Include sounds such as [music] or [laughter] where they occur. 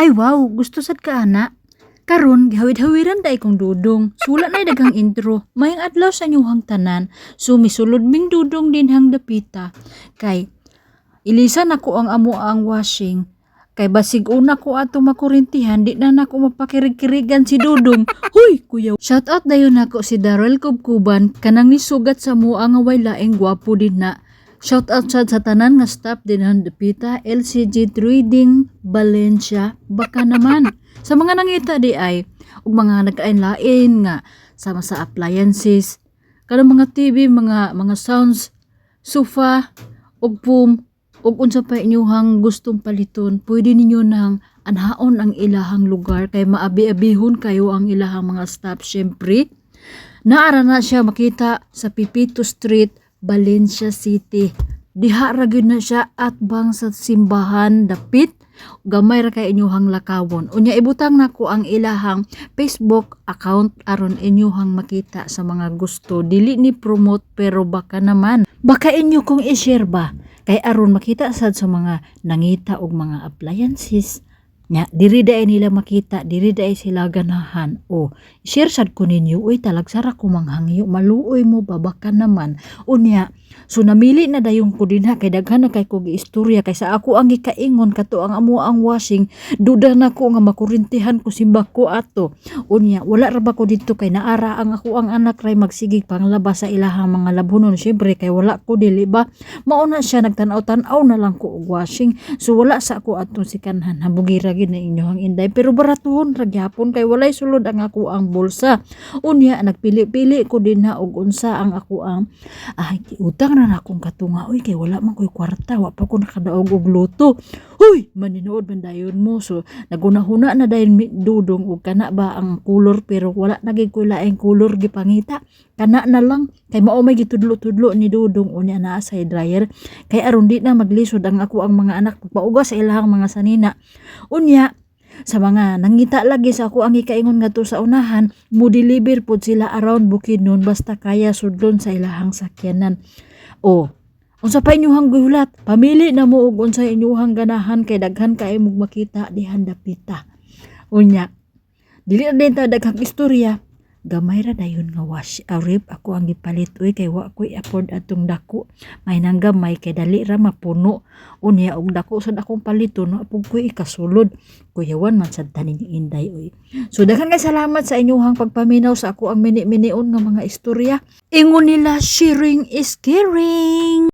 Ay wow, gusto sad ka ana. Karon gihawid-hawiran day kong dudong. Sula na daghang intro. Mayang adlaw sa inyong tanan. Sumisulod ming dudong din hang dapita. Kay ilisan ako ang amo ang washing. Kay basig una ko ato makurintihan, di na nako mapakirig-kirigan si Dudong. [laughs] Huy, kuya. Shout out dayon nako si Darrell Kubkuban, kanang nisugat sa mo ang away laing gwapo din na. Shout out sad sa tanan nga staff din ang Dapita, LCG Trading, Valencia, baka naman. Sa mga nangita di ay, ug mga nagkain-lain nga, sama sa appliances, kanang mga TV, mga mga sounds, sofa, ug boom, ug unsa pa inyuhang gustong paliton, pwede ninyo nang anhaon ang ilahang lugar kay maabi-abihon kayo ang ilahang mga staff syempre. Naara na siya makita sa Pipito Street, Valencia City. Diha ra na siya at bang sa simbahan dapit gamay ra kay inyuhang lakawon. Unya ibutang nako ang ilahang Facebook account aron inyuhang makita sa mga gusto. Dili ni promote pero baka naman baka inyo kung i-share ba kay aron makita sad sa mga nangita og mga appliances nya diri daay nila makita diri daay sila ganahan. O share sad ko ninyo uy talagsara ko manghangyo maluoy mo babaka naman. Unya so namili na dayon ko dinha kay daghan na kay ko giistorya kay sa ako ang gikaingon kato ang amo ang washing duda na ko nga makurintihan ko simba ko ato. Unya wala ra ba ko dito kay naara ang ako ang anak ray magsigig panglabas sa ilahang mga labunon syempre kay wala ko dili ba? Mauna siya nagtanaw-tanaw na lang ko og washing. So wala sa ako atong sikanhan habugira gid na inyohang inday. Pero baratuhon ra gyapon kay walay sulod ang ako ang bulsa. Unya nagpili-pili ko din na og unsa ang ako ang ay utang na na akong katunga. Uy kay wala man ko'y kwarta. Wa pa ko nakadaog og luto huy maninood man dayon mo. So nagunahuna na dayon dudong og kana ba ang kulor pero wala na gid ko laing kulor gipangita. Kana na lang. Kay mao may gitudlo-tudlo ni dudong unya naa sa dryer. Kay aron di na maglisod ang ako ang mga anak. Pagpauga sa ilahang mga sanina. Unya sa mga nangita lagi sa ako ang ikaingon nga to sa unahan mo deliver pod sila around Bukidnon basta kaya sudlon sa ilahang sakyanan. O unsa pa inyuhang gulat pamili na mo og unsa inyuhang ganahan kay daghan kay mong makita dihan dapita. Unya dili na din ta daghang istorya. Gamay ra dayon nga wash a rib. Ako ang gipalit uy kay wa ko'y afford atong dako. May nang gamay kay dali ra mapuno. Unya og dako sad akong paliton wa pug ko'y ikasulod. Kuyawan man sad tanin ni inday uy. So daghan nga salamat sa inyuhang pagpaminaw sa ako ang mini-minion nga mga istorya. Ingon nila sharing is caring